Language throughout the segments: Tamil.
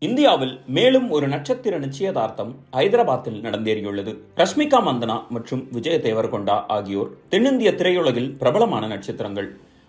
இந்தியாவில் மேலும் ஒரு நட்சத்திர நிச்சயதார்த்தம் ஹைதராபாத்தில் நடந்தேறியுள்ளது. ரஷ்மிகா மந்தனா மற்றும் விஜய தேவர்கொண்டா ஆகியோர் தென்னிந்திய திரையுலகில் பிரபலமான நட்சத்திரங்கள்.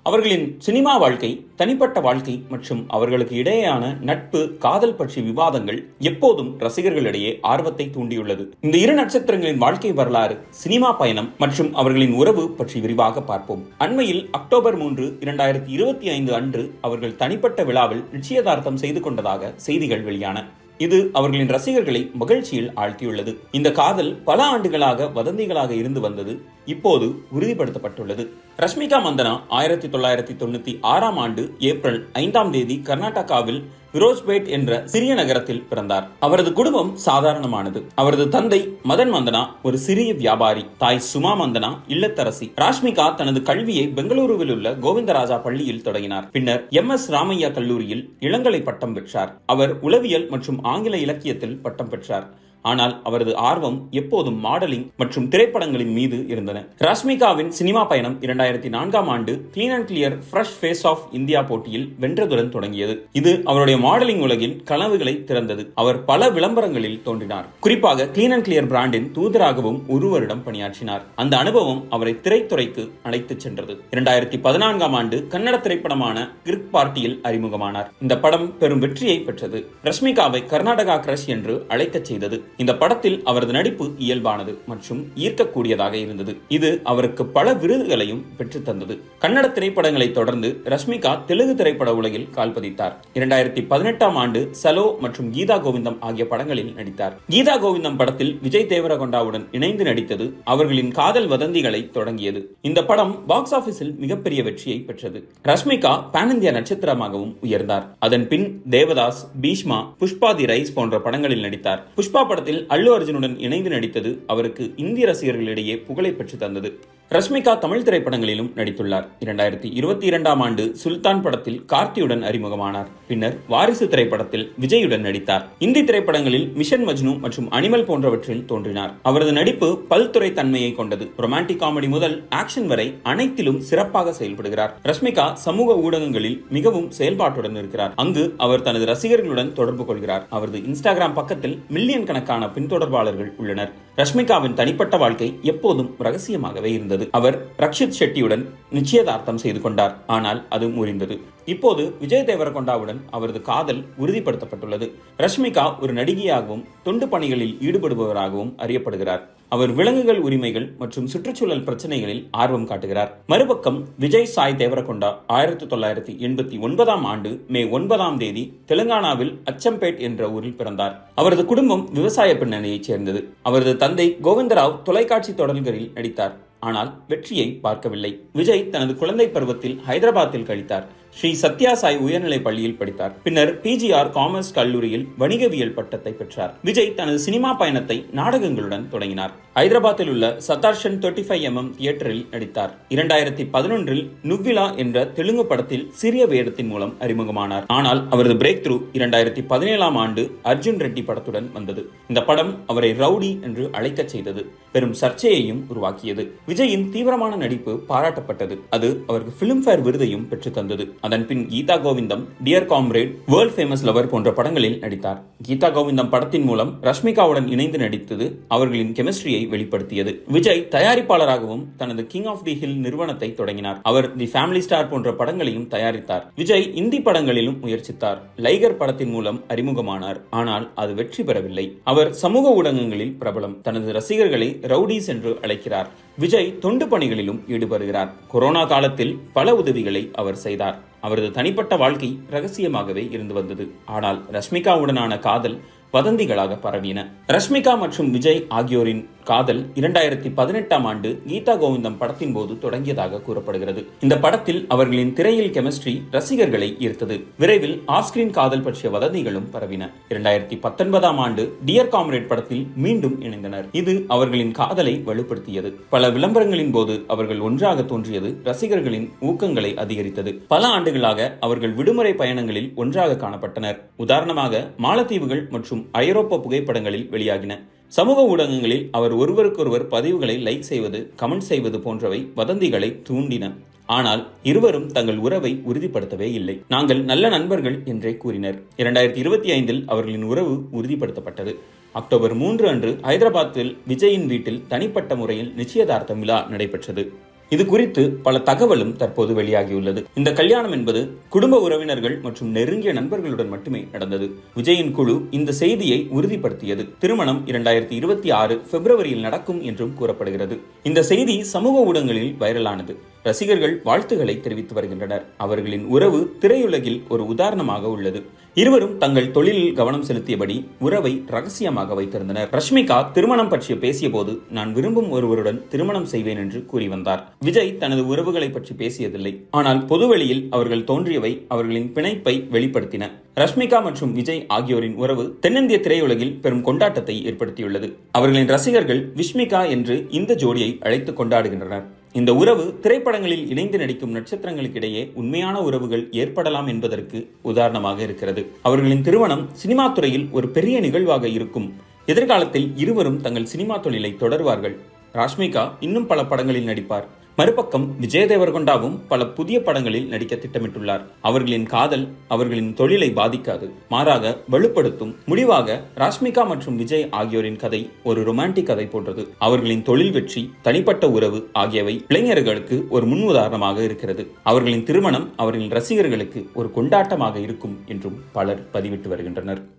அவர்களின் சினிமா வாழ்க்கை தனிப்பட்ட வாழ்க்கை மற்றும் அவர்களுக்கு இடையேயான நட்பு காதல் பற்றிய விவாதங்கள் எப்போதும் ரசிகர்களிடையே ஆர்வத்தை தூண்டியுள்ளது. இந்த இரு நட்சத்திரங்களின் வாழ்க்கை வரலாறு சினிமா பயணம் மற்றும் அவர்களின் உறவு பற்றி விரிவாக பார்ப்போம். அண்மையில் அக்டோபர் மூன்று இரண்டாயிரத்தி இருபத்தி ஐந்து அன்று அவர்கள் தனிப்பட்ட விழாவில் நிச்சயதார்த்தம் செய்து கொண்டதாக செய்திகள் வெளியான. இது அவர்களின் ரசிகர்களை மகிழ்ச்சியில் ஆழ்த்தியுள்ளது. இந்த காதல் பல ஆண்டுகளாக வதந்திகளாக இருந்து வந்தது. இப்போது உறுதிப்படுத்தப்பட்டுள்ளது. ரஷ்மிகா மந்தனா ஆயிரத்தி தொள்ளாயிரத்தி தொண்ணூத்தி ஆறாம் ஆண்டு ஏப்ரல் ஐந்தாம் தேதி கர்நாடகாவில் விரோஜ்பேட் என்ற சிறிய நகரத்தில் பிறந்தார். அவரது குடும்பம் சாதாரணமானது. அவரது தந்தை மதன் மந்தனா ஒரு சிறிய வியாபாரி. தாய் சுமா மந்தனா இல்லத்தரசி. ராஷ்மிகா தனது கல்வியை பெங்களூருவில் உள்ள கோவிந்தராஜா பள்ளியில் தொடங்கினார். பின்னர் எம். எஸ். ராமையா கல்லூரியில் இளங்கலை பட்டம் பெற்றார். அவர் உளவியல் மற்றும் ஆங்கில இலக்கியத்தில் பட்டம் பெற்றார். ஆனால் அவரது ஆர்வம் எப்போதும் மாடலிங் மற்றும் திரைப்படங்களின் மீது இருந்தன. ராஷ்மிகாவின் சினிமா பயணம் இரண்டாயிரத்தி நான்காம் ஆண்டு clean and clear fresh face of India போட்டியில் வென்றதுடன் தொடங்கியது. இது அவருடைய மாடலிங் உலகின் கனவுகளை திறந்தது. அவர் பல விளம்பரங்களில் தோன்றினார். குறிப்பாக கிளீன் அண்ட் கிளியர் பிராண்டின் தூதராகவும் ஒரு வருடம் பணியாற்றினார். அந்த அனுபவம் அவரை திரைத்துறைக்கு அழைத்துச் சென்றது. இரண்டாயிரத்தி பதினான்காம் ஆண்டு கன்னட திரைப்படமான கிரிக் பார்ட்டியில் அறிமுகமானார். இந்த படம் பெரும் வெற்றியை பெற்றது. ரஷ்மிகாவை கர்நாடகா கிரஷ் என்று அழைக்கச் செய்தது. இந்த படத்தில் அவரது நடிப்பு இயல்பானது மற்றும் ஈர்க்கக்கூடியதாக இருந்தது. இது அவருக்கு பல விருதுகளையும் பெற்றுத்தந்தது கன்னட திரைப்படங்களை தொடர்ந்து ரஷ்மிகா தெலுங்கு திரைப்பட உலகில் கால்பதித்தார் இரண்டாயிரத்தி பதினெட்டாம் ஆண்டு சலோ மற்றும் கீதா கோவிந்தம் ஆகிய படங்களில் நடித்தார். கீதா கோவிந்தம் படத்தில் விஜய் தேவரகொண்டாவுடன் இணைந்து நடித்தது அவர்களின் காதல் வதந்திகளை தொடங்கியது. இந்த படம் பாக்ஸ் ஆபீஸில் மிகப்பெரிய வெற்றியை பெற்றது. ரஷ்மிகா பான் இந்தியா நட்சத்திரமாகவும் உயர்ந்தார். அதன் பின் தேவதாஸ் பீஷ்மா புஷ்பாதி ரைஸ் போன்ற படங்களில் நடித்தார். புஷ்பா படத்தில் அல்லு அர்ஜுனுடன் இணைந்து நடித்தது அவருக்கு இந்திய ரசிகர்களிடையே புகழை பெற்று தந்தது. ரஷ்மிகா தமிழ் திரைப்படங்களிலும் நடித்துள்ளார். இரண்டாயிரத்தி இருபத்தி இரண்டாம் ஆண்டு சுல்தான் படத்தில் கார்த்தியுடன் அறிமுகமானார். பின்னர் வாரிசு திரைப்படத்தில் விஜயுடன் நடித்தார். இந்தி திரைப்படங்களில் மிஷன் மஜ்னு மற்றும் அனிமல் போன்றவற்றில் தோன்றினார். அவரது நடிப்பு பல்துறை தன்மையை கொண்டது. ரொமான்டிக் காமெடி முதல் ஆக்ஷன் வரை அனைத்திலும் சிறப்பாக செயல்படுகிறார். ரஷ்மிகா சமூக ஊடகங்களில் மிகவும் செயல்பாட்டுடன் இருக்கிறார். அங்கு அவர் தனது ரசிகர்களுடன் தொடர்பு கொள்கிறார். அவரது இன்ஸ்டாகிராம் பக்கத்தில் மில்லியன் கணக்கான பின்தொடர்பாளர்கள் உள்ளனர். ரஷ்மிகாவின் தனிப்பட்ட வாழ்க்கை எப்போதும் ரகசியமாகவே இருந்தது. இருந்தது. அவர் ரக்ஷித் ஷெட்டியுடன் நிச்சயதார்த்தம் செய்து கொண்டார். ஆனால் அது முறிந்தது. இப்போது விஜய் தேவரகொண்டாவுடன் அவரது காதல் உறுதிப்படுத்தப்பட்டுள்ளது. ரஷ்மிகா ஒரு நடிகையாகவும் தொண்டு பணிகளில் ஈடுபடுபவராகவும் அறியப்படுகிறார். அவர் விலங்குகள் உரிமைகள் மற்றும் சுற்றுச்சூழல் பிரச்சனைகளில் ஆர்வம் காட்டுகிறார். மறுபக்கம் விஜய் சாய் தேவரகொண்டா ஆயிரத்தி தொள்ளாயிரத்தி எண்பத்தி ஒன்பதாம் ஆண்டு மே ஒன்பதாம் தேதி தெலுங்கானாவில் அச்சம்பேட் என்ற ஊரில் பிறந்தார். அவரது குடும்பம் விவசாய பின்னணியைச் சேர்ந்தது. அவரது தந்தை கோவிந்தராவ் தொலைக்காட்சி தொடர்களில் நடித்தார். ஆனால் வெற்றியை பார்க்கவில்லை. விஜய் தனது குழந்தை பருவத்தில் ஹைதராபாத்தில் கழித்தார். ஸ்ரீ சத்யா சாய் உயர்நிலைப் பள்ளியில் படித்தார். பின்னர் பிஜிஆர் காமர்ஸ் கல்லூரியில் வணிகவியல் பட்டத்தை பெற்றார். விஜய் தனது சினிமா பயணத்தை நாடகங்களுடன் தொடங்கினார். ஹைதராபாத்தில் உள்ள சத்தார்ஷன் தேர்ட்டி ஃபைவ் எம்எம் தியேட்டரில் நடித்தார். இரண்டாயிரத்தி பதினொன்றில் நுவ்விலா என்ற தெலுங்கு படத்தில் சிறிய வேடத்தின் மூலம் அறிமுகமானார். ஆனால் அவரது பிரேக் த்ரூ இரண்டாயிரத்தி பதினேழாம் ஆண்டு அர்ஜுன் ரெட்டி படத்துடன் வந்தது. இந்த படம் அவரை ரவுடி என்று அழைக்கச் செய்தது. பெரும் சர்ச்சையையும் உருவாக்கியது. விஜயின் தீவிரமான நடிப்பு பாராட்டப்பட்டது. அது அவருக்கு பிலிம்பேர் விருதையும் பெற்று அதன்பின் அதன் பின் Geetha Govindam dear comrade world famous lover போன்ற படங்களில் நடித்தார். கீதா கோவிந்தம் படத்தின் மூலம் ரஷ்மிகாவுடன் இணைந்து நடித்தது அவர்களின் கெமிஸ்ட்ரியை வெளிப்படுத்தியது. விஜய் தயாரிப்பாளராகவும் தனது கிங் ஆஃப் தி ஹில் நிறுவனத்தை தொடங்கினார். அவர் தி ஃபேமிலி ஸ்டார் போன்ற படங்களையும் தயாரித்தார். விஜய் இந்தி படங்களிலும் முயற்சித்தார். லைகர் படத்தின் மூலம் அறிமுகமானார். ஆனால் அது வெற்றி பெறவில்லை. அவர் சமூக ஊடகங்களில் பிரபலம். தனது ரசிகர்களை ரவுடிஸ் என்று அழைக்கிறார். விஜய் தொண்டு பணிகளிலும் ஈடுபடுகிறார். கொரோனா காலத்தில் பல உதவிகளை அவர் செய்தார். அவரது தனிப்பட்ட வாழ்க்கை ரகசியமாகவே இருந்து வந்தது. ஆனால் ரஷ்மிகாவுடனான காதல் வதந்திகளாக பரவின. ரஷ்மிகா மற்றும் விஜய் ஆகியோரின் காதல் இரண்டாயிரத்தி பதினெட்டாம் ஆண்டு கீதா கோவிந்தம் படத்தின் போது தொடங்கியதாக கூறப்படுகிறது. இந்த படத்தில் அவர்களின் திரையில் கெமிஸ்ட்ரி ரசிகர்களை ஈர்த்தது. விரைவில் ஆஃப்ஸ்கிரீன் காதல் பற்றிய வதந்திகளும் பரவின. இரண்டாயிரத்தி பத்தொன்பதாம் ஆண்டு டியர் காம்ரேட் படத்தில் மீண்டும் இணைந்தனர். இது அவர்களின் காதலை வலுப்படுத்தியது. பல விளம்பரங்களின் போது அவர்கள் ஒன்றாக தோன்றியது ரசிகர்களின் ஊக்கங்களை அதிகரித்தது. பல ஆண்டுகளாக அவர்கள் விடுமுறை பயணங்களில் ஒன்றாக காணப்பட்டனர். உதாரணமாக மாலத்தீவுகள் மற்றும் ஐரோப்பா புகைப்படங்களில் வெளியாகின. சமூக ஊடகங்களில் அவர் ஒருவருக்கொருவர் பதிவுகளை லைக் செய்வது கமெண்ட் செய்வது போன்றவை வதந்திகளை தூண்டின. ஆனால் இருவரும் தங்கள் உறவை உறுதிப்படுத்தவே இல்லை. நாங்கள் நல்ல நண்பர்கள் என்றே கூறினர். இரண்டாயிரத்தி இருபத்தி ஐந்தில் அவர்களின் உறவு உறுதிப்படுத்தப்பட்டது. அக்டோபர் மூன்று அன்று ஹைதராபாத்தில் விஜயின் வீட்டில் தனிப்பட்ட முறையில் நிச்சயதார்த்த விழா நடைபெற்றது. இது குறித்து பல தகவலும் தற்போது வெளியாகியுள்ளது. இந்த கல்யாணம் என்பது குடும்ப உறவினர்கள் மற்றும் நெருங்கிய நண்பர்களுடன் மட்டுமே நடந்தது. விஜயின் குழு இந்த செய்தியை உறுதிப்படுத்தியது. திருமணம் இரண்டாயிரத்தி இருபத்தி ஆறு பிப்ரவரியில் நடக்கும் என்றும் கூறப்படுகிறது. இந்த செய்தி சமூக ஊடகங்களில் வைரலானது. ரசிகர்கள் வாழ்த்துக்களை தெரிவித்து வருகின்றனர். அவர்களின் உறவு திரையுலகில் ஒரு உதாரணமாக உள்ளது. இருவரும் தங்கள் தொழிலில் கவனம் செலுத்தியபடி உறவை ரகசியமாக வைத்திருந்தனர். ரஷ்மிகா திருமணம் பற்றி பேசிய போது நான் விரும்பும் ஒருவருடன் திருமணம் செய்வேன் என்று கூறி வந்தார். விஜய் தனது உறவுகளை பற்றி பேசியதில்லை. ஆனால் பொதுவெளியில் அவர்கள் தோன்றியவை அவர்களின் பிணைப்பை வெளிப்படுத்தின. ரஷ்மிகா மற்றும் விஜய் ஆகியோரின் உறவு தென்னிந்திய திரையுலகில் பெரும் கொண்டாட்டத்தை ஏற்படுத்தியுள்ளது. அவர்களின் ரசிகர்கள் விஷ்மிகா என்று இந்த ஜோடியை அழைத்து கொண்டாடுகின்றனர். இந்த உறவு திரைப்படங்களில் இணைந்து நடிக்கும் நட்சத்திரங்களுக்கிடையே உண்மையான உறவுகள் ஏற்படலாம் என்பதற்கு உதாரணமாக இருக்கிறது. அவர்களின் திருமணம் சினிமா துறையில் ஒரு பெரிய நிகழ்வாக இருக்கும். எதிர்காலத்தில் இருவரும் தங்கள் சினிமா தொழிலை தொடர்வார்கள். ராஷ்மிகா இன்னும் பல படங்களில் நடிப்பார். மறுபக்கம் விஜய் தேவர்கொண்டாவும் பல புதிய படங்களில் நடிக்க திட்டமிட்டுள்ளார். அவர்களின் காதல் அவர்களின் தொழிலை பாதிக்காது. மாறாக வலுப்படுத்தும் முடிவாக ராஷ்மிகா மற்றும் விஜய் ஆகியோரின் கதை ஒரு ரொமான்டிக் கதை போன்றது. அவர்களின் தொழில் வெற்றி தனிப்பட்ட உறவு ஆகியவை இளைஞர்களுக்கு ஒரு முன் உதாரணமாக இருக்கிறது. அவர்களின் திருமணம் அவர்களின் ரசிகர்களுக்கு ஒரு கொண்டாட்டமாக இருக்கும் என்றும் பலர் பதிவிட்டு வருகின்றனர்.